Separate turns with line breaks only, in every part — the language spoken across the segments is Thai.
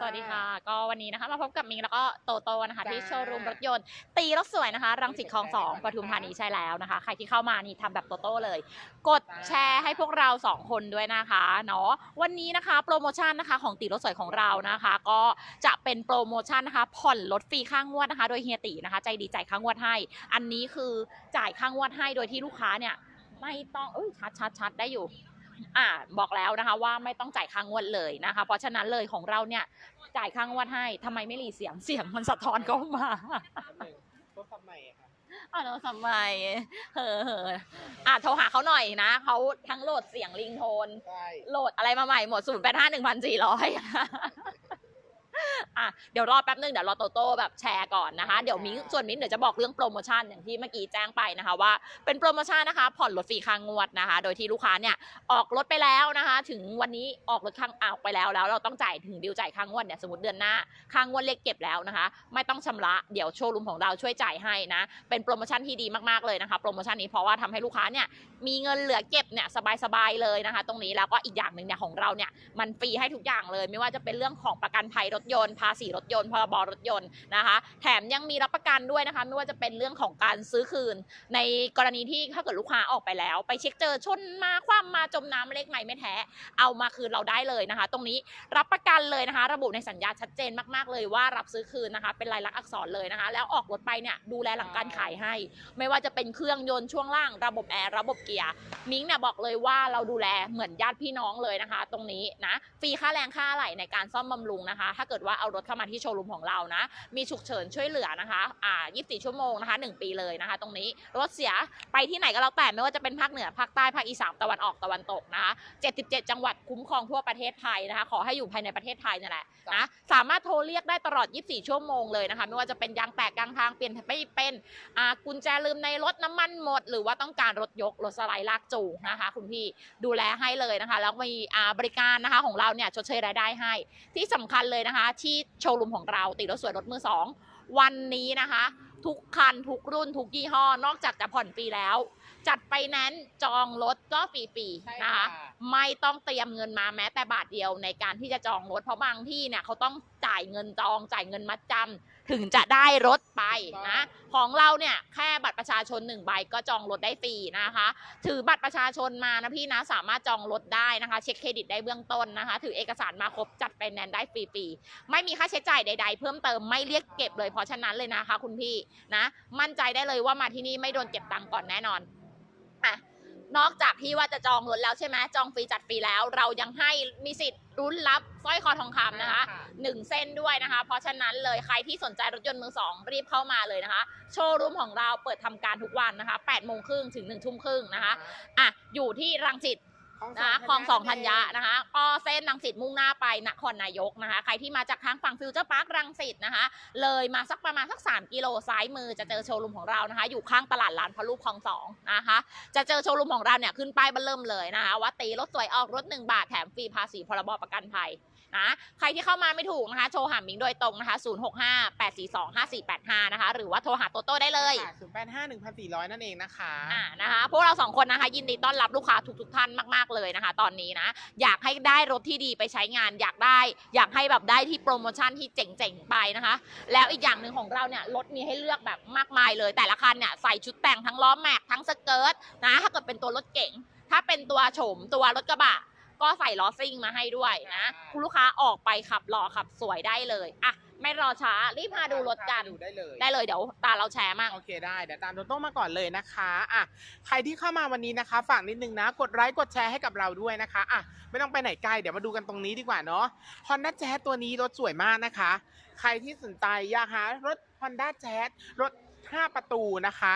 สวัสดีค่ะ ก็วันนี้นะคะมาพบกับมิงแล้วก็โตโตนะคะ
จ้า
ที่โชว์รูมรถยนต์ ตีรถสวยนะคะรังสิตคลองสองปทุมธานีใช่แล้วนะคะ ใครที่เข้ามานี่ทำแบบโตโต้เลย กดแชร์ให้พวกเราสองคนด้วยนะคะเนาะวันนี้นะคะโปรโมชั่นนะคะของตีรถสวยของเรานะคะ ก็จะเป็นโปรโมชั่นนะคะ ผ่อนรถฟรีข้างงวดนะคะ โดยเฮียตีนะคะ ใจดีจ่ายข้างงวดให้ อันนี้คือจ่ายข้างงวดให้โดยที่ลูกค้าเนี่ยไม่ต้องเอ้ยชัดชัดชัดได้อยู่ อ่าบอกแล้วนะคะว่าไม่ต้องจ่ายค่างวดเลยนะคะ เพราะฉะนั้นเลยของเราเนี่ยจ่ายค่างวดให้ทำไมไม่รีเสียงเสียงมันสะท้อนเข้ามา
รถคันใหม่อะค่ะ
อ๋อแล้วทำไมเฮ้อเฮ้ออะโทรหาเขาหน่อยนะเขาทั้งโหลดเสียงลิงโทน
ใช่
โหลดอะไรมาใหม่หมดศูนย์แปดห้าหนึ่งพันสี่ร้อยอะ เดี๋ยวรอแป๊บนึงเดี๋ยวรอโตโต้แบบแชร์ก่อนนะคะ เดี๋ยวมิ้งส่วนมิ้งเดี๋ยวจะบอกเรื่องโปรโมชั่นอย่างที่เมื่อกี้แจ้งไปนะคะว่าเป็นโปรโมชั่นนะคะ ผ่อนรถฟรีค้างงวดนะคะ โดยที่ลูกค้าเนี่ยออกรถไปแล้วนะคะ ถึงวันนี้ออกรถค้างออกไปแล้วแล้ว เราต้องจ่ายถึงดิวจ่ายค้างงวดเนี่ยสมมติเดือนหน้าค้างงวดเลขเก็บแล้วนะคะ ไม่ต้องชำระเดี๋ยวโชว์รูมของเราช่วยจ่ายให้นะ เป็นโปรโมชั่นที่ดีมากๆเลยนะคะ โปรโมชั่นนี้เพราะว่าทำให้ลูกค้าเนี่ยมีเงินเหลือเก็บเนี่ยสบายๆเลยนะคะ ตรงนี้แล้วก็อีกอย่างหนึ่งเนี่ยของเราเนี่ยมันฟรีให้ทุกอย่างเลย ไม่ว่าจะเป็นเรื่องของประกันภัยรถยนต์ภาษีรถยนต์พรบรถยนต์นะคะ แถมยังมีรับประกันด้วยนะคะ ไม่ว่าจะเป็นเรื่องของการซื้อคืน ในกรณีที่ถ้าเกิดลูกค้าออกไปแล้ว ไปเช็คเจอชนมาคว่ำมาจมน้ำเลขใหม่ไม่แท้ เอามาคืนเราได้เลยนะคะ ตรงนี้รับประกันเลยนะคะ ระบุในสัญญาชัดเจนมากๆเลยว่ารับซื้อคืนนะคะ เป็นลายลักษณ์อักษรเลยนะคะ แล้วออกรถไปเนี่ยดูแลหลังการขายให้ ไม่ว่าจะเป็นเครื่องยนต์ช่วงล่าง ระบบแอร์ระบบเกียร์มิ้งเนี่ยบอกเลยว่าเราดูแลเหมือนญาติพี่น้องเลยนะคะ ตรงนี้นะฟรีค่าแรงค่าอะไหล่ในการซ่อมบำรุงนะคะ ถ้าเกิดว่าเอารถเข้ามาที่โชว์รูมของเรานะ มีฉุกเฉินช่วยเหลือนะคะ อ่า 24 ชั่วโมงนะคะ 1 ปีเลยนะคะ ตรงนี้ รถเสียไปที่ไหนก็แล้วแต่ไม่ว่าจะเป็นภาคเหนือ ภาคใต้ ภาคอีสาน ตะวันออก ตะวันตกนะคะ 77 จังหวัดคุ้มครองทั่วประเทศไทยนะคะ ขอให้อยู่ภายในประเทศไทยนั่นแหละนะ สามารถโทรเรียกได้ตลอด 24 ชั่วโมงเลยนะคะ ไม่ว่าจะเป็นยางแตกกลางทาง เปลี่ยนไม่เป็น อ่า กุญแจลืมในรถน้ำมันหมด หรือว่าต้องการรถยก รถสไลด์ลากจูงนะคะ คุณพี่ ดูแลให้เลยนะคะ แล้วมี อ่า บริการนะคะของเราเนี่ย ชดเชยรายได้ให้ ที่สำคัญเลยนะคะ ที่โชว์รูมของเราติดรถสวยรถมือสองวันนี้นะคะ ทุกคันทุกรุ่นทุกยี่ห้อ นอกจากจะผ่อนฟรีแล้ว จัดไปนั้นซ์จองรถก็ฟรี
ใช่
ๆนะ
ค่ะ
คะไม่ต้องเตรียมเงินมาแม้แต่บาทเดียวในการที่จะจองรถเพราะบางที่เนี่ยเขาต้องจ่ายเงินจองจ่ายเงินมัดจำ ถึงจะได้รถไปนะ ของเราเนี่ยแค่บัตรประชาชนหนึ่งใบก็จองรถได้ฟรีนะคะ ถือบัตรประชาชนมานะพี่นะสามารถจองรถได้นะคะ เช็คเครดิตได้เบื้องต้นนะคะ ถือเอกสารมาครบจัดไฟแนนซ์ได้ฟรีๆไม่มีค่าใช้จ่ายใด ๆ เพิ่มเติมไม่เรียกเก็บเลยเพราะฉะนั้นเลยนะคะ คุณพี่นะ มั่นใจได้เลยว่ามาที่นี่ไม่โดนเก็บตังค์ก่อนแน่นอนอะ นอกจากที่ว่าจะจองรถแล้วใช่ไหมจองฟรีจัดฟรีแล้ว เรายังให้มีสิทธิ์รุ้นรับสร้อยคอทองคำนะคะหนึ่งเส้นด้วยนะคะ เพราะฉะนั้นเลยใครที่สนใจรถยนต์มือสองรีบเข้ามาเลยนะคะ โชว์รูมของเราเปิดทำการทุกวันนะคะ8โมงครึ่งถึง1ทุ่มครึ่งนะคะอะอยู่ที่รังสิต นะคะคลองสองธัญญะนะคะ ก็เส้นรังสิตมุ่งหน้าไปนครนายกนะคะ ใครที่มาจากทางฝั่งฟิวเจอร์พาร์ครังสิตนะคะ เลยมาสักประมาณสัก 3 กิโลซ้ายมือจะเจอโชว์รูมของเรานะคะ อยู่ข้างตลาดลานพระลูกคลองสองนะคะ จะเจอโชว์รูมของเราเนี่ยขึ้นป้ายเบันเริ่มเลยนะคะว่าตีรถสวยออกรถ 1 บาทแถมฟรีภาษีพรบประกันภัย นะใครที่เข้ามาไม่ถูกนะคะ โทรหามิงโดยตรงนะคะ 0658425485 นะคะ หรือว่าโทรหาโตโต้ได้เลย
ศูนย์แปดห้าหนึ่งพันสี่ร้อยนั่นเองนะคะ
อ่านะคะพวกเราสองคนนะคะยินดีต้อนรับลูกค้าทุกๆท่านมากๆเลยนะคะ ตอนนี้นะ อยากให้ได้รถที่ดีไปใช้งานอยากได้ อยากให้แบบได้ที่โปรโมชั่นที่เจ๋งๆไปนะคะ แล้วอีกอย่างหนึ่งของเราเนี่ยรถมีให้เลือกแบบมากมายเลย แต่ละคันเนี่ยใส่ชุดแต่งทั้งล้อแม็กทั้งสเกิร์ตนะถ้าเกิดเป็นตัวรถเก๋งถ้าเป็นตัวโฉมตัวรถกระบะ ก็ใส่ล้อซิ่งมาให้ด้วยนะ คุณลูกค้าออกไปขับหล่อขับสวยได้เลยอะไม่รอช้ารีบมาดูรถกัน
ดูได้เลย
ได้เลยเดี๋ยวตาเราแชร์มั่ง
โอเคได้เดี๋ยวตามโตโต้มาก่อนเลยนะคะอะใครที่เข้ามาวันนี้นะคะฝากนิดนึงนะ กดไลค์กดแชร์ให้กับเราด้วยนะคะอะไม่ต้องไปไหนไกลเดี๋ยวมาดูกันตรงนี้ดีกว่าเนาะ Honda Jazz ตัวนี้รถสวยมากนะคะ ใครที่สนใจอยากหารถ Honda Jazz รถ 5 ประตูนะคะ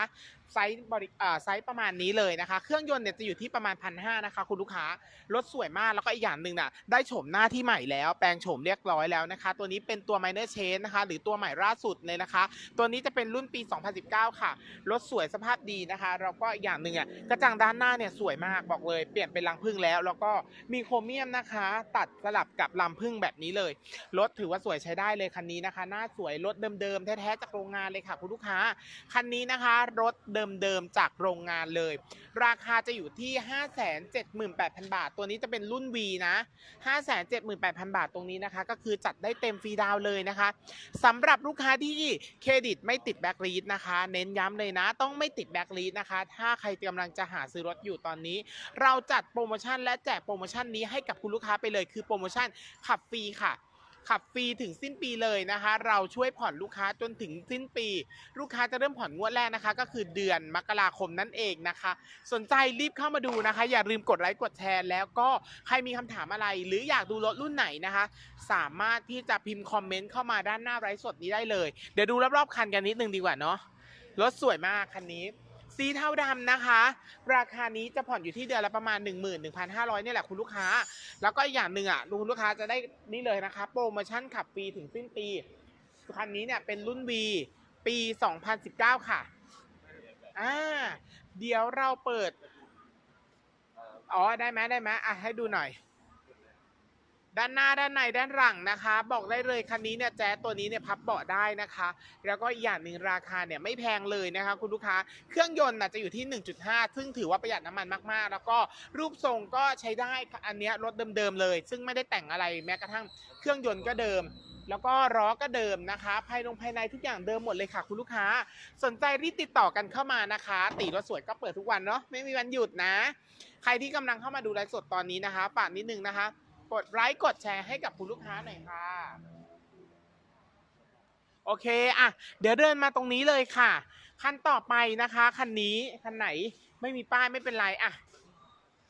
ไซส์บริอ่าไซส์ประมาณนี้เลยนะคะ เครื่องยนต์เนี่ยจะอยู่ที่ประมาณพันห้านะคะคุณลูกค้ารถสวยมากแล้วก็อีกอย่างหนึ่งน่ะได้โฉมหน้าที่ใหม่แล้ว แปลงโฉมเรียบร้อยแล้วนะคะ ตัวนี้เป็นตัว Minor Change นะคะ หรือตัวใหม่ล่าสุดเลยนะคะ ตัวนี้จะเป็นรุ่นปี 2019 ค่ะ รถสวยสภาพดีนะคะแล้วก็อีกอย่างหนึ่งอะกระจังด้านหน้าเนี่ยสวยมากบอกเลย เปลี่ยนเป็นรังผึ้งแล้ว แล้วก็มีโครเมียมนะคะ ตัดสลับกับลำผึ้งแบบนี้เลย รถถือว่าสวยใช้ได้เลยคันนี้นะคะ หน้าสวยรถเดิมๆแท้ๆจากโรงงานเลยค่ะคุณลูกค้าคันนี้นะคะรถเเดิมๆจากโรงงานเลย ราคาจะอยู่ที่ 578,000 บาท ตัวนี้จะเป็นรุ่น V นะ 578,000 บาทตรงนี้นะคะ ก็คือจัดได้เต็มฟรีดาวเลยนะคะสำหรับลูกค้าที่เครดิตไม่ติดแบ็กลีดนะคะ เน้นย้ำเลยนะ ต้องไม่ติดแบ็กลีดนะคะ ถ้าใครกำลังจะหาซื้อรถอยู่ตอนนี้ เราจัดโปรโมชั่นและแจกโปรโมชั่นนี้ให้กับคุณลูกค้าไปเลย คือโปรโมชั่นขับฟรีค่ะ ขับฟรีถึงสิ้นปีเลยนะคะ เราช่วยผ่อนลูกค้าจนถึงสิ้นปี ลูกค้าจะเริ่มผ่อนงวดแรกนะคะ ก็คือเดือนมกราคมนั่นเองนะคะ สนใจรีบเข้ามาดูนะคะ อย่าลืมกดไลค์กดแชร์ แล้วก็ใครมีคำถามอะไร หรืออยากดูรถรุ่นไหนนะคะ สามารถที่จะพิมพ์คอมเมนต์เข้ามาด้านหน้าไลฟ์สดนี้ได้เลย เดี๋ยวดูรอบๆคันกันนิดนึงดีกว่าเนาะรถสวยมากคันนี้ สีเทาดำนะคะ ราคานี้จะผ่อนอยู่ที่เดือนละประมาณ 11,500เนี่ยแหละคุณลูกค้า แล้วก็อีกอย่างหนึ่งอะคุณลูกค้าจะได้นี่เลยนะคะ โปรโมชั่นขับฟรีถึงสิ้นปีคันนี้เนี่ยเป็นรุ่น V ปี 2019 ค่ะอ่าเดี๋ยวเราเปิด อ๋อ ได้ไหมได้ไหมอะ ให้ดูหน่อย ด้านหน้าด้านในด้านหลังนะคะ บอกได้เลยคันนี้เนี่ยแจ๊ตัวนี้เนี่ยพับเบาะได้นะคะ แล้วก็อีกอย่างหนึ่งราคาเนี่ยไม่แพงเลยนะคะ คุณลูกค้าเครื่องยนต์น่ะจะอยู่ที่ 1.5 ซึ่งถือว่าประหยัดน้ำมันมากๆ แล้วก็รูปทรงก็ใช้ได้อันนี้รถเดิมๆเลย ซึ่งไม่ได้แต่งอะไรแม้กระทั่งเครื่องยนต์ก็เดิมแล้วก็ล้อก็เดิมนะคะ ภายในภายในทุกอย่างเดิมหมดเลยค่ะ คุณลูกค้า สนใจรีบติดต่อกันเข้ามานะคะ ตีรถสวยก็เปิดทุกวันเนาะไม่มีวันหยุดนะ ใครที่กำลังเข้ามาดูไลฟ์สดตอนนี้นะคะฝากนิดนึงนะคะ กดไลค์กดแชร์ให้กับคุณลูกค้าหน่อยค่ะโอเคอะเดี๋ยวเดินมาตรงนี้เลยค่ะ คันต่อไปนะคะคันนี้คันไหนไม่มีป้ายไม่เป็นไรอะ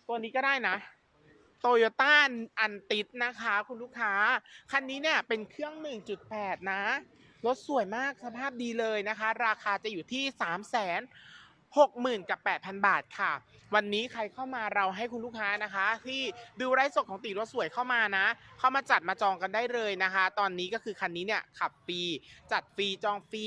ตัวนี้ก็ได้นะโตโยต้าอันติดนะคะ คุณลูกค้า คันนี้เนี่ยเป็นเครื่อง 1.8 นะ รถสวยมากสภาพดีเลยนะคะ ราคาจะอยู่ที่3 6 0 0 0 0 กับ 8,000 บาทค่ะ วันนี้ใครเข้ามาเราให้คุณลูกค้านะคะ ที่ดูไร้สดของตีรถสวยเข้ามานะ เข้ามาจัดมาจองกันได้เลยนะคะ ตอนนี้ก็คือคันนี้เนี่ยขับฟรีจัดฟรีจองฟรี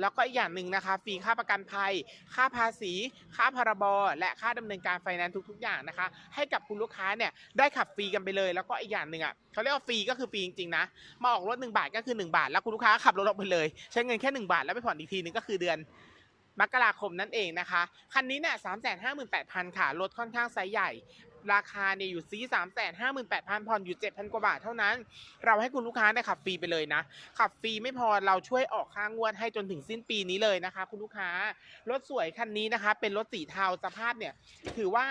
แล้วก็อีกอย่างหนึ่งนะคะฟรีค่าประกันภัย ค่าภาษี ค่าพรบและค่าดำเนินการไฟแนนซ์ทุก ๆ อย่างนะคะ ให้กับคุณลูกค้าเนี่ยได้ขับฟรีกันไปเลย แล้วก็อีกอย่างหนึ่งอะเขาเรียกว่าฟรีก็คือฟรีจริงๆนะมาออกรถ1บาทก็คือ 1 บาท แล้วคุณลูกค้าขับรถออกไปเลย ใช้เงินแค่ 1 บาทแล้วไปผ่อนอีกทีนึงก็คือเดือน มกราคมนั่นเองนะคะ คันนี้เนี่ยสามแสนห้าหมื่นแปดพันค่ะ รถค่อนข้างไซส์ใหญ่ ราคาเนี่ยอยู่ซีสามแสนห้าหมื่นแปดพันผ่อนอยู่เจ็ดพันกว่าบาทเท่านั้น เราให้คุณลูกค้าเนี่ยขับฟรีไปเลยนะ ขับฟรีไม่พอเราช่วยออกค่างวดให้จนถึงสิ้นปีนี้เลยนะคะ คุณลูกค้า รถสวยคันนี้นะคะ เป็นรถสีเทาสภาพเนี่ยถือว่า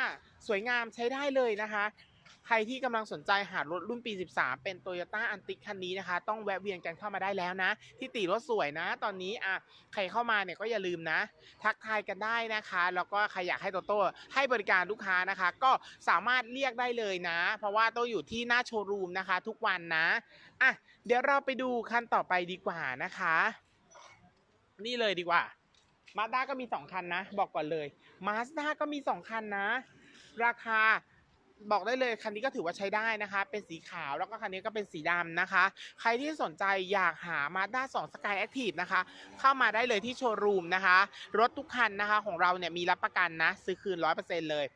สวยงามใช้ได้เลยนะคะ ใครที่กำลังสนใจหารถรุ่นปี 13 เป็น Toyota a n t i คันนี้นะคะ ต้องแวะเวียนกันเข้ามาได้แล้วนะ ที่ตีรถสวยนะ ตอนนี้อะใครเข้ามาเนี่ยก็อย่าลืมนะ ทักทายกันได้นะคะ แล้วก็ใครอยากให้โตโต้ให้บริการลูกค้านะคะ ก็สามารถเรียกได้เลยนะ เพราะว่าโต้อยู่ที่หน้าโชว์รูมนะคะ ทุกวันนะอะเดี๋ยวเราไปดูคันต่อไปดีกว่านะคะ นี่เลยดีกว่ามาด้าก็มี 2 คันนะ บอกก่อนเลยมาสด้าก็มี 2 คันนะ ราคา บอกได้เลยคันนี้ก็ถือว่าใช้ได้นะคะ เป็นสีขาวแล้วก็คันนี้ก็เป็นสีดำนะคะ ใครที่สนใจอยากหา Mazda 2 Sky Active นะคะ เข้ามาได้เลยที่โชว์รูมนะคะ รถทุกคันนะคะของเราเนี่ยมีรับประกันนะ ซื้อคืน 100%เลย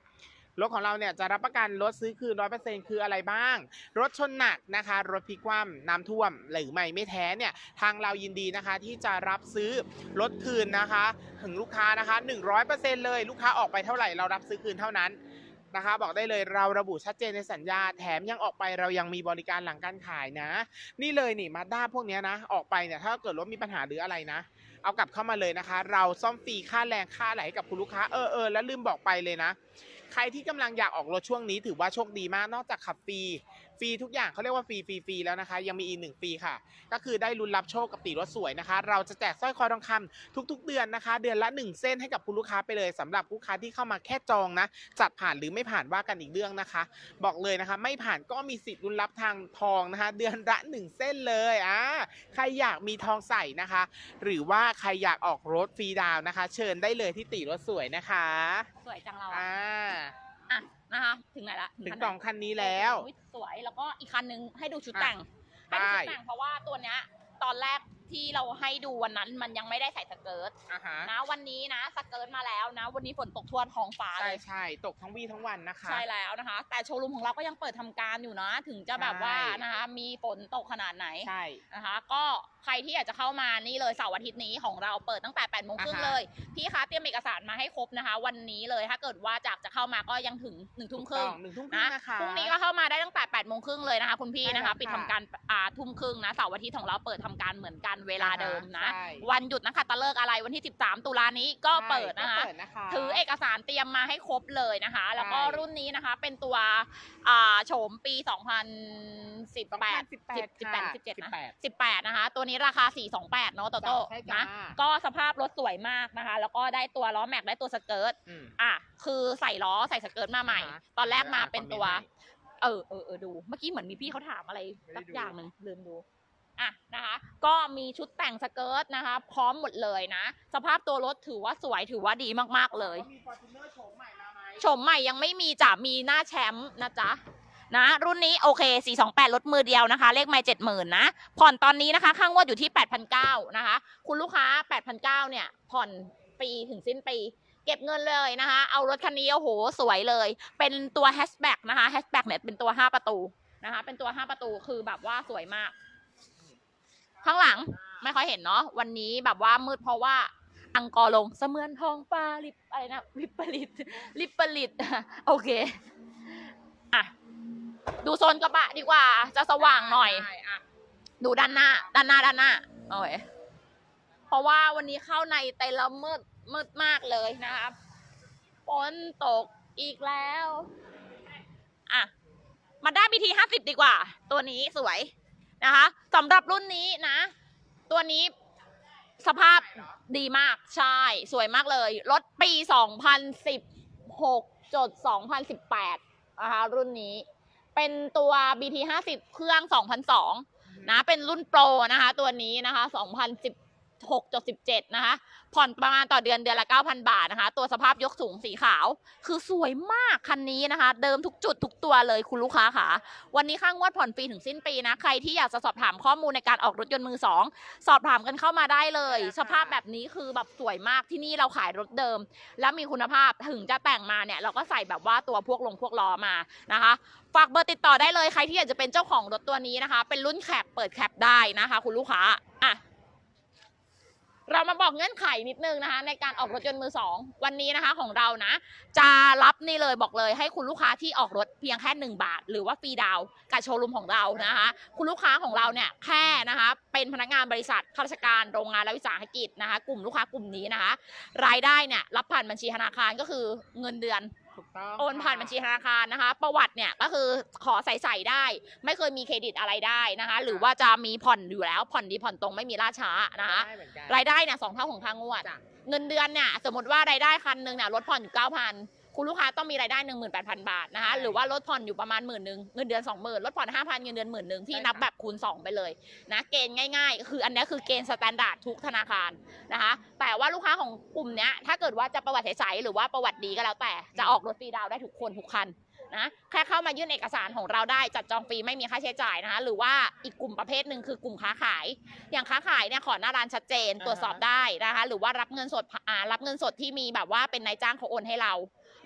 รถของเราเนี่ยจะรับประกันรถซื้อคืน100%คืออะไรบ้าง รถชนหนักนะคะ รถพลิกคว่ำน้ำท่วม หรือไม่ไม่แท้เนี่ย ทางเรายินดีนะคะที่จะรับซื้อรถคืนนะคะ ถึงลูกค้านะคะ100%เลย ลูกค้าออกไปเท่าไหร่เรารับซื้อคืนเท่านั้น นะคะ บอกได้เลยเราระบุชัดเจนในสัญญา แถมยังออกไปเรายังมีบริการหลังการขายนะ นี่เลยนี่มาด้าพวกนี้นะ ออกไปเนี่ยถ้าเกิดรถมีปัญหาหรืออะไรนะ เอากลับเข้ามาเลยนะคะ เราซ่อมฟรีค่าแรงค่าอะไรให้กับคุณลูกค้าเออเออแล้วลืมบอกไปเลยนะ ใครที่กำลังอยากออกรถช่วงนี้ถือว่าโชคดีมากนอกจากขับฟรี ฟรีทุกอย่างเขาเรียกว่าฟรีฟรีฟรีแล้วนะคะ ยังมีอีกหนึ่งฟรีค่ะ ก็คือได้ลุ้นรับโชคกับตีรถสวยนะคะ เราจะแจกสร้อยคอทองคำทุก ๆ เดือนนะคะ เดือนละ 1 เส้นให้กับคุณลูกค้าไปเลยสำหรับลูกค้าที่เข้ามาแค่จองนะจัดผ่านหรือไม่ผ่านว่ากันอีกเรื่องนะคะ บอกเลยนะคะ ไม่ผ่านก็มีสิทธิ์ลุ้นรับทางทองนะคะ เดือนละ1เส้นเลยอ่าใครอยากมีทองใส่นะคะ หรือว่าใครอยากออกรถฟรีดาวน์นะคะ เชิญได้เลยที่ตีรถสวยนะคะ
สวยจังเรา
อ่า
อะ นะคะ ถึงไหนละ
ถึง
คันไหน
สองคันนี้แล้ว
อุ๊ยสวยแล้วก็อีกคันนึงให้ดูชุด
อะ
แต่ง ให้ดูชุด
ได้
แต่งเพราะว่าตัวเนี้ยตอนแรกที่เราให้ดูวันนั้นมันยังไม่ได้ใส่สเกิร์ต
อ่าฮะ
นะวันนี้นะสเกิร์ตมาแล้วนะ วันนี้ฝนตกทั่วท้องฟ้า
ใช่
เลย
ใช่ตกทั้งวี่ทั้งวันนะคะ
ใช่แล้วนะคะ แต่โชว์รูมของเราก็ยังเปิดทำการอยู่นะ ถึงจะแบบว่า
ใช่
นะคะมีฝนตกขนาดไหน
ใช่
นะคะ ก็ ใครที่อยากจะเข้ามานี่เลยเสาร์อาทิตย์นี้ของเราเปิดตั้งแต่8ปดโมงครึ่ง
อ่าฮะ
เลย พี่คะเตรียมเอกสารมาให้ครบนะคะ วันนี้เลยถ้าเกิดว่าจากจะเข้ามาก็ยังถึงหนึ่งทุ่มครึ่ง
หนึ่งทุ่มครึ่
นะ
งนะคะ
พรุ่งนี้ก็เข้ามาได้ตั้งแต่8ปดโมงครึ่งเลยนะคะ คุณพี่
ใช่
นะคะ
แล้ว
ปิด
ค่ะ
ทำการอ่าทุ่มครึ่งนะเสาร์อาทิตย์ของเราเปิดทำการเหมือนกันเวลาเดิมนะ
ใช่
วันหยุดนะคะตะเลิกอะไรวันที่ 13 ตุลานี้ก็เปิดนะคะ
ก็เปิดนะคะ
ถือเอกสารเตรียมมาให้ครบเลยนะคะ แล้วก็
ใช่
รุ่นนี้นะคะเป็นตัวอ่าโฉมปี 2018
2018
18 17นะ
18
18นะคะ ตัวนี้ราคา428เนาะโตโต้
ใช่จ้า
นะก็สภาพรถสวยมากนะคะ แล้วก็ได้ตัวล้อแม็กได้ตัวสเกิร์ต
อืม
อะคือใส่ล้อใส่สเกิร์ตมาใหม่
อ่าฮะ
ตอนแรกมาเป็นตัว
เดี๋ยวอ่านคอมเมนต์ให้
เออเออเออดู เมื่อกี้เหมือนมีพี่เขาถามอะไร
ไม่ได้
สัก
ดู
อย่างหนึ่งลืมดูอะนะคะก็มีชุดแต่งสเกิร์ตนะคะ พร้อมหมดเลยนะ สภาพตัวรถถือว่าสวยถือว่าดีมากๆเลย
มี Fortuner โฉมใหม่มาไหม
โฉมใหม่ยังไม่มีจ้ะมีหน้าแชมป์นะจ๊ะ นะ รุ่นนี้โอเค 428 ลดมือเดียวนะคะ เลขไม่70,000นนะ ผ่อนตอนนี้นะคะ ข้างงวดอยู่ที่ 8,900 นะคะ คุณลูกค้า 8,900 เนี่ย ผ่อนปีถึงสิ้นปี เก็บเงินเลยนะคะ เอารถคันนี้โอ้โห สวยเลย เป็นตัวแฮชแบ็กนะคะแฮชแบ็กเนี่ยเป็นตัว 5 ประตูนะคะ เป็นตัว 5 ประตูคือแบบว่าสวยมาก ข้างหลังไม่ค่อยเห็นเนาะวันนี้แบบว่ามืดเพราะว่าอังกอร์ลงเสมือนทองปลาลิปอะไรนะลิปปลิตลิปปลิตโอเค ดูโซนกระบะดีกว่า จะสว่างหน่อย
ได้อะ
ดูด้านหน้า ด้านหน้าด้านหน้าโอ้ยเพราะว่าวันนี้เข้าในเต็นท์แล้วมืดมืดมากเลยนะครับฝนตกอีกแล้วอะมาด้าบีทีห้าสิบดีกว่า ตัวนี้สวยนะคะสำหรับรุ่นนี้นะ ตัวนี้สภาพดีมากใช่ สวยมากเลย รถปี 2016จด2018นะคะรุ่นนี้ เป็นตัว BT 50เครื่อง2002นะ เป็นรุ่นโปรนะคะ ตัวนี้นะคะ 2016.17 นะคะ ผ่อนประมาณต่อเดือนเดือนละ 9,000 บาทนะคะ ตัวสภาพยกสูงสีขาว คือสวยมากคันนี้นะคะ เดิมทุกจุดทุกตัวเลยคุณลูกค้าค่ะ วันนี้ข้างงวดผ่อนฟรีถึงสิ้นปีนะ ใครที่อยากจะสอบถามข้อมูลในการออกรถยนต์มือสองสอบถามกันเข้ามาได้เลย
ได้ค่ะ
สภาพแบบนี้คือแบบสวยมากที่นี่เราขายรถเดิม แล้วมีคุณภาพถึงจะแต่งมาเนี่ยเราก็ใส่แบบว่าตัวพวกลงพวกล้อมานะคะฝากเบอร์ติดต่อได้เลยใครที่อยากจะเป็นเจ้าของรถตัวนี้นะคะ เป็นรุ่นแคปเปิดแคปได้นะคะ คุณลูกค้าอะ เรามาบอกเงื่อนไขนิดนึงนะคะ ในการออกรถยนต์มือสองวันนี้นะคะของเรานะ จะรับนี่เลยบอกเลย ให้คุณลูกค้าที่ออกรถเพียงแค่ 1 บาท หรือว่าฟรีดาวกับโชว์รูมของเรานะคะ คุณลูกค้าของเราเนี่ยแค่นะคะเป็นพนักงานบริษัทข้าราชการโรงงานและวิสาหกิจนะคะ กลุ่มลูกค้ากลุ่มนี้นะคะ รายได้เนี่ยรับผ่านบัญชีธนาคารก็คือเงินเดือน
ถูกต้อง
โอนผ่านบัญชีธนาคารนะคะ ประวัติเนี่ยก็คือขอใส่ใส่ได้ ไม่เคยมีเครดิตอะไรได้นะคะ หรือว่าจะมีผ่อนอยู่แล้ว ผ่อนดีผ่อนตรงไม่มีล่าช้านะคะ
ได้เหมือนกัน
รายได้เนี่ยสองเท่าของทางงวด
จ้ะ
เงินเดือนเนี่ยสมมติว่ารายได้คันหนึ่งเนี่ยลดผ่อนอยู่เก้าพัน คุณลูกค้าต้องมีรายได้หนึ่งหมื่นแปดพันบาทนะคะ หรือว่าลดผ่อนอยู่ประมาณหมื่นหนึ่งเงินเดือนสองหมื่นลดผ่อนห้าพันเงินเดือนหมื่นหนึ่งพี่นับแบบคูณสองไปเลยนะเกณฑ์ง่าย ๆ คืออันเนี้ยคือเกณฑ์สแตนดาร์ดทุกธนาคารนะคะ แต่ว่าลูกค้าของกลุ่มเนี้ยถ้าเกิดว่าจะประวัติใสๆหรือว่าประวัติดีก็แล้วแต่จะออกรถฟรีดาวน์ได้ทุกคนทุกคันนะแค่เข้ามายื่นเอกสารของเราได้จัดจองฟรีไม่มีค่าใช้จ่ายนะคะหรือว่าอีกกลุ่มประเภทหนึ่งคือกลุ่มค้าขาย อย่างค้าขายเนี่ยขอหน้าร้านชัดเจน
อ่าฮะ
ตรวจสอบได้นะคะ หรือว่ารับเงินสดอ่ารับเงินสดที่มีแบบว่าเป็นนายจ้างเขาโอนให้เรา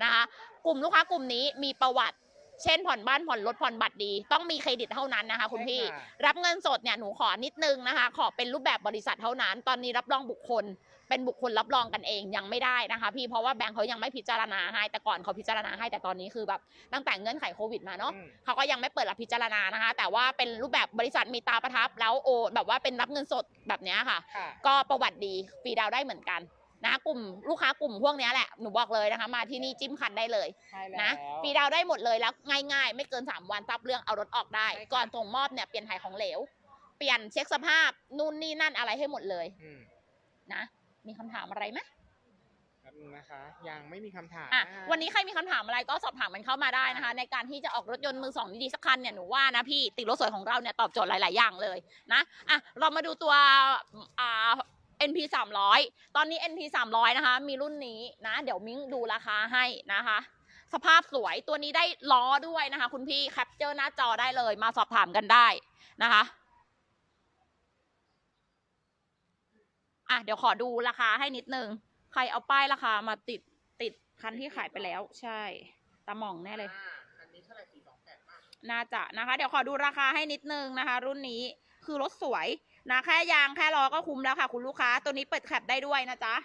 นะคะ กลุ่มลูกค้ากลุ่มนี้มีประวัติ เช่นผ่อนบ้านผ่อนรถผ่อนบัตรดี ต้องมีเครดิตเท่านั้นนะคะคุณพี่
ใช่ะ
รับเงินสดเนี่ยหนูขอนิดนึงนะคะ ขอเป็นรูปแบบบริษัทเท่านั้น ตอนนี้รับรองบุคคล เป็นบุคคลรับรองกันเองยังไม่ได้นะคะ พี่เพราะว่าแบงค์เขายังไม่พิจารณาให้แต่ก่อนเขาพิจารณาให้แต่ตอนนี้คือแบบตั้งแต่เงื่อนไขโควิดมาเนาะ
อืม
เขาก็ยังไม่เปิดรับพิจารณานะคะ แต่ว่าเป็นรูปแบบบริษัทมีตาประทับแล้วโอนแบบว่าเป็นรับเงินสดแบบเนี้ยค่ะ
ค่ะ
ก็ประวัติดีฟรีดาวน์ได้เหมือนกัน นะกลุ่มลูกค้ากลุ่มพวกเนี้ยแหละหนูบอกเลยนะคะ มาที่นี่จิ้มคันได้เลย
ใช่แล้ว
นะฟรีดาวน์ได้หมดเลยแล้วง่ายๆ ไม่เกิน 3 วันทราบเรื่องเอารถออกได้
ใช่ค่ะ
ก่อนส่งมอบเนี่ยเปลี่ยนถ่ายของเหลว เปลี่ยนเช็คสภาพนู่นนี่นั่นอะไรให้หมดเลย
อืม
นะ มีคำถามอะไรไหม
แป๊บนึงนะคะ ยังไม่มีคำถาม
อะะ
คะ
วันนี้ใครมีคำถามอะไรก็สอบถามมันเข้ามาได้นะคะ ในการที่จะออกรถยนต์มือสองดีๆสักคันเนี่ยหนูว่านะพี่ติดรถสวยของเราเนี่ยตอบโจทย์หลายๆอย่างเลยนะอะเรามาดูตัวอ่า NP 300 ตอนนี้ NP 300นะคะ มีรุ่นนี้นะ เดี๋ยวมิ้งดูราคาให้นะคะ สภาพสวยตัวนี้ได้ล้อด้วยนะคะ คุณพี่แคปเจอร์หน้าจอได้เลยมาสอบถามกันได้นะคะอะเดี๋ยวขอดูราคาให้นิดนึง ใครเอาป้ายราคามาติดติดคันที่ขายไปแล้ว ใช่ตาหม่องแน่เลย
อ่าอันนี้เท่าไหร่สี่สองแปดมาก
น่าจะนะคะ เดี๋ยวขอดูราคาให้นิดนึงนะคะ รุ่นนี้คือรถสวย นะแค่ยางแค่ล้อก็คุ้มแล้วค่ะคุณลูกค้า ตัวนี้เปิดแคปได้ด้วยนะจ๊ะ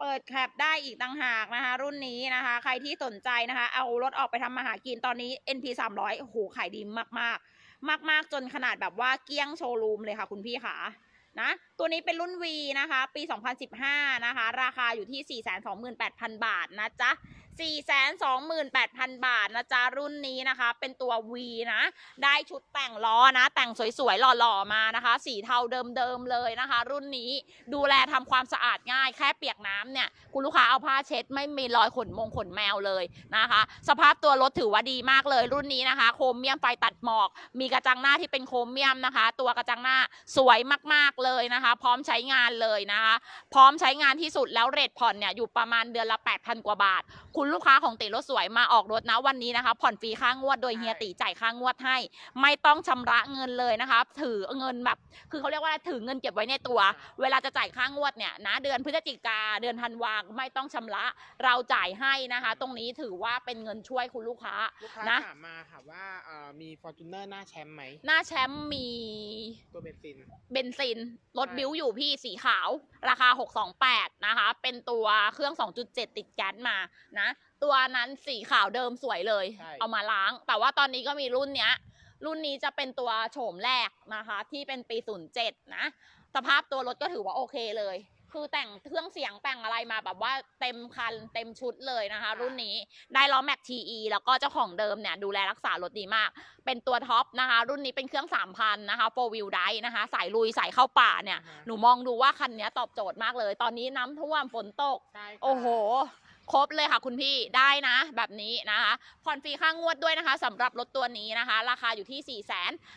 เปิดแคปได้อีกต่างหากนะคะ รุ่นนี้นะคะ ใครที่สนใจนะคะ เอารถออกไปทำมาหากินตอนนี้ NP 300โอ้โหขายดีมากๆ มาก ๆ จนขนาดแบบว่าเกลี้ยงโชว์รูมเลยค่ะ คุณพี่ขานะตัวนี้เป็นรุ่น V นะคะ ปี 2015 นะคะ ราคาอยู่ที่ 428,000 บาทนะจ๊ะ 428,000 บาทนะจ๊ะรุ่นนี้นะคะ เป็นตัว V นะ ได้ชุดแต่งล้อนะ แต่งสวยๆ หล่อๆ มานะคะ สีเทาเดิมๆ เลยนะคะ รุ่นนี้ดูแลทำความสะอาดง่าย แค่เปียกน้ำเนี่ย คุณลูกค้าเอาผ้าเช็ดไม่มีรอยขนมงขนแมวเลยนะคะ สภาพตัวรถถือว่าดีมากเลย รุ่นนี้นะคะ โครเมียมไฟตัดหมอก มีกระจังหน้าที่เป็นโครเมียมนะคะ ตัวกระจังหน้าสวยมากๆเลยนะคะ พร้อมใช้งานเลยนะคะ พร้อมใช้งานที่สุดแล้วเรทผ่อนเนี่ยอยู่ประมาณเดือนละ 8,000 กว่าบาทคุณลูกค้าของติรถสวยมาออกรถนะวันนี้นะคะ ผ่อนฟรีค่างวดโดยเฮียติจ่ายค่างวดให้ ไม่ต้องชำระเงินเลยนะคะ ถือเงินแบบ คือเขาเรียกว่าถือเงินเก็บไว้ในตัว เวลาจะจ่ายค่างวดเนี่ยนะเดือนพฤศจิกาเดือนธันวาไม่ต้องชำระเราจ่ายให้นะคะ ตรงนี้ถือว่าเป็นเงินช่วยคุณลูกค้า
ลูกค้า
นะ
ถามมาค่ะว่าเอ่อมี Fortuner หน้าแชมป์ไหม
หน้าแชมป์มี
ตัวเบนซิน
เบนซินรถ
ใช่
บิ้วอยู่พี่สีขาว ราคา 628 นะคะ เป็นตัวเครื่อง 2.7 ติดแก๊สมานะตัวนั้นสีขาวเดิมสวยเลย
ใช่
เอามาล้าง แต่ว่าตอนนี้ก็มีรุ่นเนี้ย รุ่นนี้จะเป็นตัวโฉมแรกนะคะ ที่เป็นปี 07 นะ สภาพตัวรถก็ถือว่าโอเคเลย คือแต่งเครื่องเสียงแต่งอะไรมาแบบว่าเต็มคันเต็มชุดเลยนะคะ รุ่นนี้ได้ล้อแม็กทีอีแล้วก็เจ้าของเดิมเนี่ยดูแลรักษารถดีมาก เป็นตัวท็อปนะคะ รุ่นนี้เป็นเครื่อง 3,000 นะคะโฟวิลไดนะคะ สายลุยสายเข้าป่าเนี่ย
อ่าฮะ
หนูมองดูว่าคันเนี้ยตอบโจทย์มากเลย ตอนนี้น้ำท่วมฝนตก
ใช่ค่ะ
โอ้โห ครบเลยค่ะคุณพี่ได้นะ แบบนี้นะคะผ่อนฟรีค่างวดด้วยนะคะสำหรับรถตัวนี้นะคะ ราคาอยู่ที่ 4 5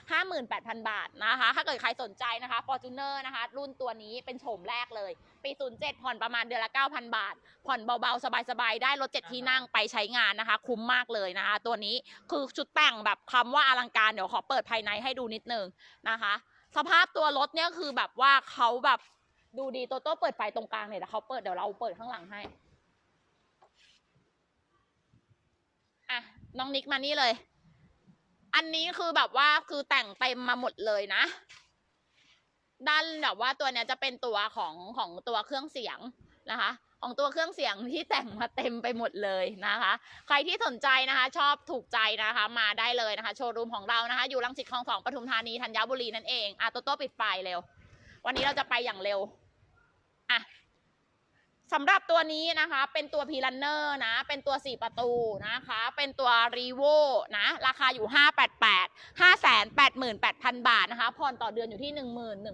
8 0 0 0 บาทนะคะ ถ้าเกิดใครสนใจนะคะ Fortuner นะคะ รุ่นตัวนี้เป็นโฉมแรกเลย ปี 07 ผ่อนประมาณเดือนละ 9,000 บาท ผ่อนเบาๆ สบายๆ ได้รถ 7 ที่นั่งไปใช้งานนะคะ คุ้มมากเลยนะคะ ตัวนี้คือชุดแต่งแบบคำว่าอลังการเดี๋ยวขอเปิดภายในให้ดูนิดนึงนะคะ สภาพตัวรถเนี่ยคือแบบว่าเขาแบบดูดีโตโต้เปิดไฟตรงกลางเนี่ยเดี๋ยวเขาเปิดเดี๋ยวเราเปิดข้างหลังให้ อะ น้องนิกมานี่เลย อันนี้คือแบบว่าคือแต่งเต็มมาหมดเลยนะ ด้านแบบว่าตัวเนี้ยจะเป็นตัวของของตัวเครื่องเสียงนะคะ ของตัวเครื่องเสียงที่แต่งมาเต็มไปหมดเลยนะคะ ใครที่สนใจนะคะ ชอบถูกใจนะคะ มาได้เลยนะคะ โชว์รูมของเรานะคะ อยู่รังสิตคลองสองปทุมธานีธัญบุรีนั่นเองอะโตโต้ปิดไฟเร็ว วันนี้เราจะไปอย่างเร็ว สำหรับตัวนี้นะคะเป็นตัวพีลันเนอร์นะ เป็นตัว 4 ประตูนะคะ เป็นตัวรีโวนะ ราคาอยู่ 588 588,000 บาทนะคะ ผ่อนต่อเดือนอยู่ที่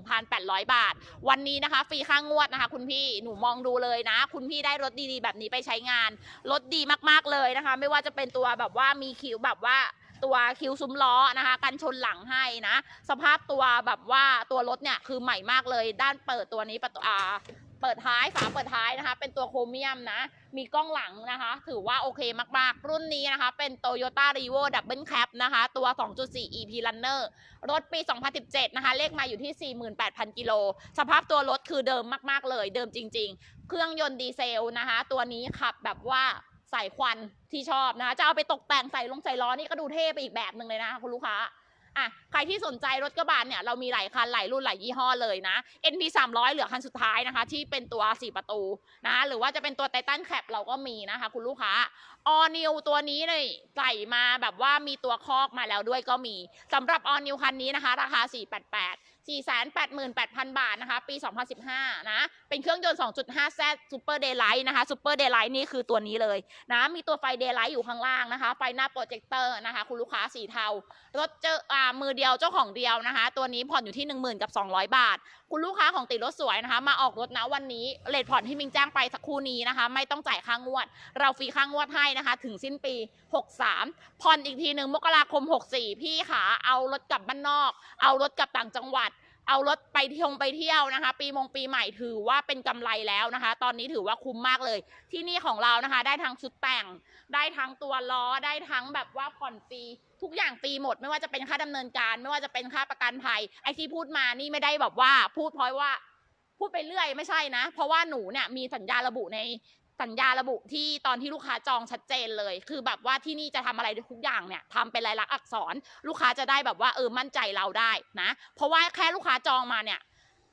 11,800 บาท วันนี้นะคะ ฟรีค่างวดนะคะ คุณพี่หนูมองดูเลยนะ คุณพี่ได้รถดีๆ แบบนี้ไปใช้งาน รถดีมากๆเลยนะคะ ไม่ว่าจะเป็นตัวแบบว่ามีคิวแบบว่าตัวคิวซุ้มล้อนะคะกันชนหลังให้นะ สภาพตัวแบบว่าตัวรถเนี่ยคือใหม่มากเลย ด้านเปิดตัวนี้ประตูอ่า เปิดท้ายฝาเปิดท้ายนะคะ เป็นตัวโครเมียมนะ มีกล้องหลังนะคะ ถือว่าโอเคมากๆ รุ่นนี้นะคะ เป็น Toyota r e v o Double Cab นะคะ ตัว 2.4 EP Runner รถปี 2017 นะคะ เลขมาอยู่ที่ 48,000 กิโล สภาพตัวรถคือเดิมมากๆเลย เดิมจริง ๆ เครื่องยนต์ดีเซลนะคะ ตัวนี้ขับแบบว่าใส่ควันที่ชอบนะคะ จะเอาไปตกแต่งใส่ลงใส่ล้อนี่ก็ดูเท่ไปอีกแบบหนึ่งเลยนะคะคุณลูกค้า อะใครที่สนใจรถกระบะเนี่ยเรามีหลายคันหลายรุ่นหลายยี่ห้อเลยนะ NP 300เหลือคันสุดท้ายนะคะ ที่เป็นตัว 4 ประตูนะหรือว่าจะเป็นตัวไททันแคปเราก็มีนะคะคุณลูกค้าออนิวตัวนี้เลยใส่มาแบบว่ามีตัวคอกมาแล้วด้วยก็มีสำหรับออนิวคันนี้นะคะ ราคา 488 488,000 บาทนะคะ ปี 2015 นะ เป็นเครื่องยนต์ 2.5 Z Super Daylight นะคะ Super Daylight นี่คือตัวนี้เลยนะ มีตัวไฟ Daylight อยู่ข้างล่างนะคะ ไฟหน้าโปรเจคเตอร์นะคะ คุณลูกค้าสีเทา รถเจออ่ามือเดียวเจ้าของเดียวนะคะ ตัวนี้ผ่อนอยู่ที่ 10,000กับ200 บาท คุณลูกค้าของติดรถสวยนะคะ มาออกรถนะวันนี้เลทผ่อนที่มิงแจ้งไปสักครู่นี้นะคะ ไม่ต้องจ่ายค่างวด เราฟรีค่างวดให้นะคะ ถึงสิ้นปี 63 ผ่อนอีกทีหนึ่งมกราคม 64 พี่ขาเอารถกลับบ้านนอก เอารถกลับต่างจังหวัดเอารถไปเที่ยวไปเที่ยวนะคะ ปีมงปีใหม่ถือว่าเป็นกำไรแล้วนะคะ ตอนนี้ถือว่าคุ้มมากเลย ที่นี่ของเรานะคะ ได้ทั้งชุดแต่ง ได้ทั้งตัวล้อได้ทั้งแบบว่าผ่อนฟรี ทุกอย่างฟรีหมดไม่ว่าจะเป็นค่าดำเนินการ ไม่ว่าจะเป็นค่าประกันภัยไอที่พูดมานี่ไม่ได้แบบว่า พูดเพราะว่าพูดไปเรื่อยไม่ใช่นะ เพราะว่าหนูเนี่ยมีสัญญาระบุในสัญญาระบุที่ตอนที่ลูกค้าจองชัดเจนเลย คือแบบว่าที่นี่จะทำอะไรทุกอย่างเนี่ยทำเป็นลายลักษณ์อักษร ลูกค้าจะได้แบบว่าเออมั่นใจเราได้นะ เพราะว่าแค่ลูกค้าจองมาเนี่ย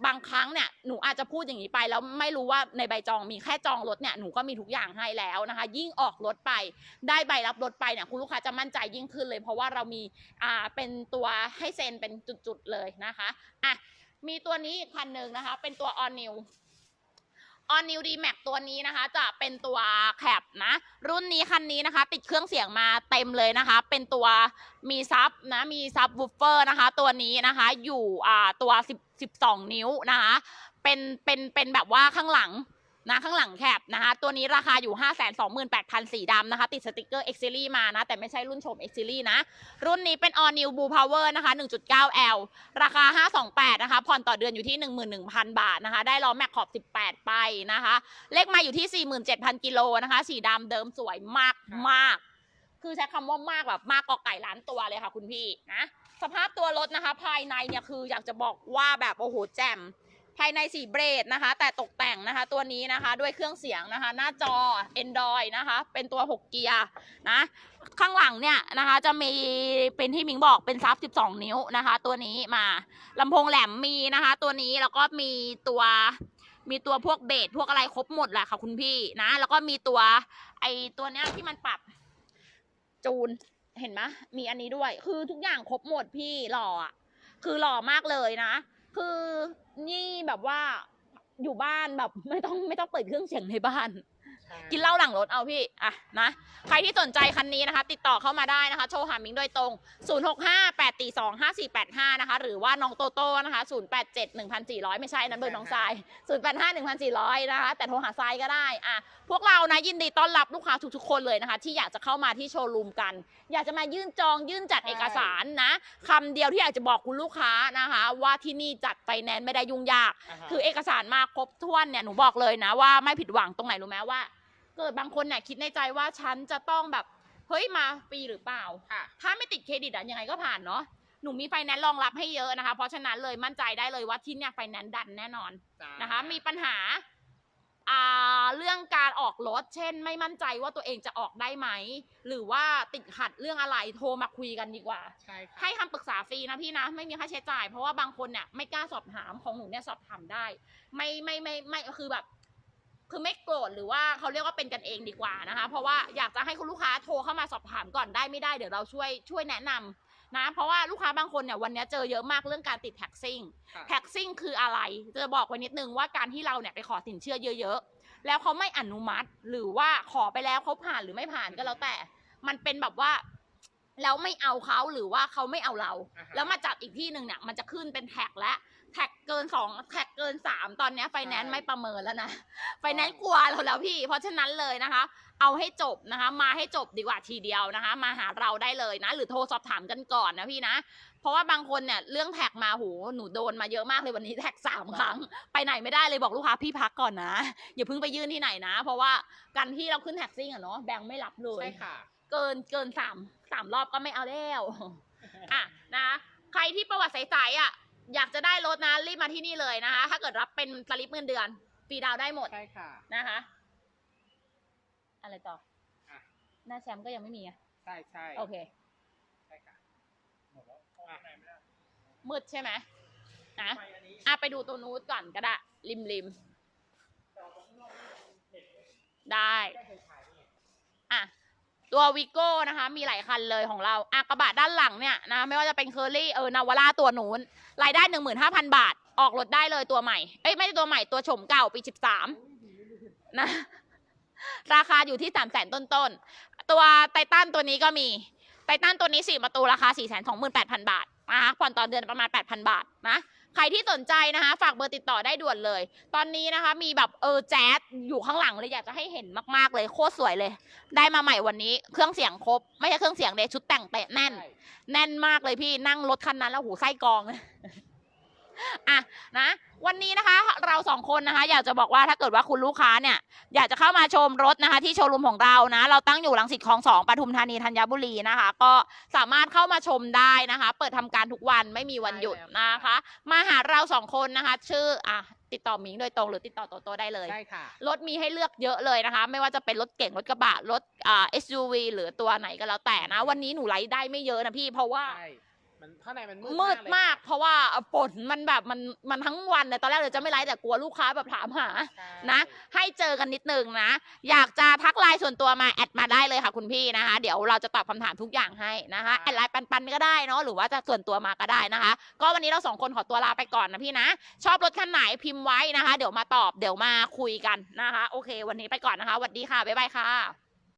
บางครั้งเนี่ยหนูอาจจะพูดอย่างนี้ไป แล้วไม่รู้ว่าในใบจองมีแค่จองรถเนี่ยหนูก็มีทุกอย่างให้แล้วนะคะ ยิ่งออกรถไป ได้ใบรับรถไปเนี่ยคุณลูกค้าจะมั่นใจยิ่งขึ้นเลย เพราะว่าเรามีอ่าเป็นตัวให้เซ็นเป็นจุดๆเลยนะคะอะมีตัวนี้อีกคันหนึ่งนะคะ เป็นตัว All New อ l New D Max ตัวนี้นะคะ จะเป็นตัวแคปนะ รุ่นนี้คันนี้นะคะ ติดเครื่องเสียงมาเต็มเลยนะคะ เป็นตัวมีซับนะ มีซับวูฟเฟอร์นะคะ ตัวนี้นะคะ อยู่อ่าตัว10 12 นิ้วนะคะ เป็นเป็นเป็นแบบว่าข้างหลัง นะข้างหลังแคปนะคะ ตัวนี้ราคาอยู่ 5 2 8 0 0 0สีดำนะคะ ติดสติกเกอร์ X Series มานะ แต่ไม่ใช่รุ่นชม X Series นะ รุ่นนี้เป็น All New Blue Power นะคะ 1.9L ราคา 528 นะคะ ผ่อนต่อเดือนอยู่ที่ 11,000 บาทนะคะ ได้ล้อแม็กขอบ 18 ไปนะคะ เลขไมาอยู่ที่ 47,000 กิโลนะคะ สีดำเดิมสวยมากมากคือใช้คำว่ามากแบบมากกอไก่ล้านตัวเลยค่ะคุณพี่นะ สภาพตัวรถนะคะ ภายในเนี่ยคืออยากจะบอกว่าแบบโอ้โหแจ่ม ภายในสีเบรดนะคะ แต่ตกแต่งนะคะ ตัวนี้นะคะด้วยเครื่องเสียงนะคะ หน้าจอ Android นะคะ เป็นตัว 6 เกียร์นะ ข้างหลังเนี่ยนะคะ จะมีเป็นที่มิงบอกเป็นซับ 12 นิ้วนะคะ ตัวนี้มาลำโพงแหลมมีนะคะ ตัวนี้แล้วก็มีตัวมีตัวพวกเบสพวกอะไรครบหมดแหละค่ะคุณพี่นะ แล้วก็มีตัวไอตัวเนี้ยที่มันปรับจูนเห็นไหมมีอันนี้ด้วย คือทุกอย่างครบหมดพี่หล่อคือหล่อมากเลยนะ คือนี่แบบว่าอยู่บ้านแบบไม่ต้องไม่ต้องเปิดเครื่องเสียงในบ้าน กินเหล้าหลังรถเอาพี่อะนะใครที่สนใจคันนี้นะคะ ติดต่อเข้ามาได้นะคะ โชว์หามิงโดยตรง 0658425485 นะคะ หรือว่าน้องโตโต้นะคะ 0871,400 ไม่ใช่นั้นเบอร์น้องทราย 0851,400 นะคะ แต่โทรหาทรายก็ได้อะพวกเรานะยินดีต้อนรับลูกค้าทุกๆคนเลยนะคะ ที่อยากจะเข้ามาที่โชว์รูมกัน อยากจะมายื่นจองยื่นจัด
ใช่
เอกสารนะคำเดียวที่อยากจะบอกคุณลูกค้านะคะ ว่าที่นี่จัดไฟแนนซ์ไม่ได้ยุ่งยากา
ฮะ
คือเอกสารมาครบถ้วนเนี่ยหนูบอกเลยนะว่าไม่ผิดหวังตรงไหนรู้ไหมว่า เกิดบางคนเนี่ยคิดในใจว่าฉันจะต้องแบบเฮ้ยมาฟรีหรือเปล่า
ค่ะ
ถ้าไม่ติดเครดิตอะยังไงก็ผ่านเนาะหนูมีไฟแนนซ์รองรับให้เยอะนะคะ เพราะฉะนั้นเลยมั่นใจได้เลยว่าที่เนี่ยไฟแนนซ์ดันแน่นอน
จ้า
นะคะ มีปัญหาอ่าเรื่องการออกรถ เช่น ไม่มั่นใจว่าตัวเองจะออกได้ไหม หรือว่าติดขัดเรื่องอะไรโทรมาคุยกันดีกว่า
ใช่ค่ะ
ให้คำปรึกษาฟรีนะพี่นะ ไม่มีค่าใช้จ่าย เพราะว่าบางคนเนี่ยไม่กล้าสอบถามของหนูเนี่ยสอบถามได้ ไม่ไม่ไม่ไม่คือแบบ คือไม่โกรธหรือว่าเขาเรียกว่าเป็นกันเองดีกว่านะคะ เพราะว่าอยากจะให้คุณลูกค้าโทรเข้ามาสอบถามก่อนได้ไม่ได้เดี๋ยวเราช่วยช่วยแนะนำนะเพราะว่าลูกค้าบางคนเนี่ยวันนี้เจอเยอะมากเรื่องการติดแท็กซิ่ง
ค่ะ
แท็กซิ่งคืออะไรจะบอกไว้นิดนึงว่าการที่เราเนี่ยไปขอสินเชื่อเยอะ ๆ แล้วเขาไม่อนุมัติ หรือว่าขอไปแล้วเขาผ่านหรือไม่ผ่านก็แล้วแต่ มันเป็นแบบว่าแล้วไม่เอาเขาหรือว่าเขาไม่เอาเรา
อ่าฮะ
แล้วมาจัดอีกที่หนึ่งเนี่ยมันจะขึ้นเป็นแท็กและ แท็กเกินสองแท็กเกินสามตอนเนี้ไฟแนนซ์
ใช่
ไม่ประเมินแล้วนะไฟแนนซ์กลัวเราแล้วพี่ เพราะฉะนั้นเลยนะคะ เอาให้จบนะคะ มาให้จบดีกว่าทีเดียวนะคะ มาหาเราได้เลยนะ หรือโทรสอบถามกันก่อนนะพี่นะ เพราะว่าบางคนเนี่ยเรื่องแท็กมาโหหนูโดนมาเยอะมากเลยวันนี้แท็กสามครั้ง ไปไหนไม่ได้เลยบอกลูกค้าพี่พักก่อนนะ อย่าเพิ่งไปยื่นที่ไหนนะ เพราะว่าการที่เราขึ้นแท็กซิ่งอะเนาะแบงค์ไม่รับเลย
ใช่ค่ะ
เกินเกินสามสามรอบก็ไม่เอาแล้วอะนะใครที่ประวัติใสๆอะ อยากจะได้รถนะรีบมาที่นี่เลยนะคะ ถ้าเกิดรับเป็นสลิปเงินเดือนฟรีดาวน์ได้หมด
ใช่ค่ะ
นะคะ อะไรต่อ
อะ
หน้าแชมป์ก็ยังไม่มีอะ
ใช่ใช่
โอเค
ใช่ค่ะหมดแล้วอะ
มืดใช่ไหมนะอะไปดูตัวนู้นก่อนก็ได้ริมริมได้อะ ตัววิโก้นะคะ มีหลายคันเลยของเราอะกระบะด้านหลังเนี่ยนะ ไม่ว่าจะเป็นเคอรี่เออนาวาร่าตัวนู้น รายได้หนึ่งหมื่นห้าพันบาท ออกรถได้เลยตัวใหม่ เอ้ย ไม่ใช่ตัวใหม่ตัวชมเก่าปีสิบสามนะ ราคาอยู่ที่สามแสนต้นๆ ตัวไททันตัวนี้ก็มี ไททันตัวนี้สี่ประตูราคา 4 2 8 0 0 0 บาทนะคะผ่อนต่อเดือนประมาณ 8,000 บาทนะ ใครที่สนใจนะคะ ฝากเบอร์ติดต่อได้ด่วนเลย ตอนนี้นะคะ มีแบบเออแจ๊สอยู่ข้างหลังเลยอยากจะให้เห็นมากๆเลยโคตรสวยเลย ได้มาใหม่วันนี้ เครื่องเสียงครบ ไม่ใช่เครื่องเสียงเดชุดแต่งเตะแน่น
ใช่
แน่นมากเลยพี่นั่งรถคันนั้นแล้วหูไส้กรอง อะนะ วันนี้นะคะ เราสองคนนะคะ อยากจะบอกว่าถ้าเกิดว่าคุณลูกค้าเนี่ย อยากจะเข้ามาชมรถนะคะ ที่โชว์รูมของเรานะ เราตั้งอยู่ลังสิตคลองสองปทุมธานีธัญบุรีนะคะ ก็สามารถเข้ามาชมได้นะคะ เปิดทำการทุกวันไม่มีวันหยุดนะคะ มาหาเราสองคนนะคะ ชื่ออะติดต่อมิงโดยตรงหรือติดต่อโตโตได้เลย
ใช่ค่ะ
รถมีให้เลือกเยอะเลยนะคะ ไม่ว่าจะเป็นรถเก่งรถกระบะรถอ่า SUV หรือตัวไหนก็แล้วแต่นะ วันนี้หนูไลฟ์ได้ไม่เยอะนะพี่เพราะว่า
ใช่ มันข้างในมันมื
มื
ด
ด
เลย
มากเพราะว่าฝนมันแบบมันมันทั้งวันเลยตอนแรกเลยจะไม่ไลฟ์แต่กลัวลูกค้าแบบถามหา
ใช่
นะ ให้เจอกันนิดนึงนะ อยากจะทักไลน์ส่วนตัวมาแอดมาได้เลยค่ะคุณพี่นะคะ เดี๋ยวเราจะตอบคำถามทุกอย่างให้นะคะแอดไลน์ปันๆก็ได้เนาะหรือว่าจะส่วนตัวมาก็ได้นะคะ ก็วันนี้เราสองคนขอตัวลาไปก่อนนะพี่นะ ชอบรถคันไหนพิมพ์ไว้นะคะ เดี๋ยวมาตอบเดี๋ยวมาคุยกันนะคะ โอเค วันนี้ไปก่อนนะคะสวัสดีค่ะบ๊ายบายค่ะ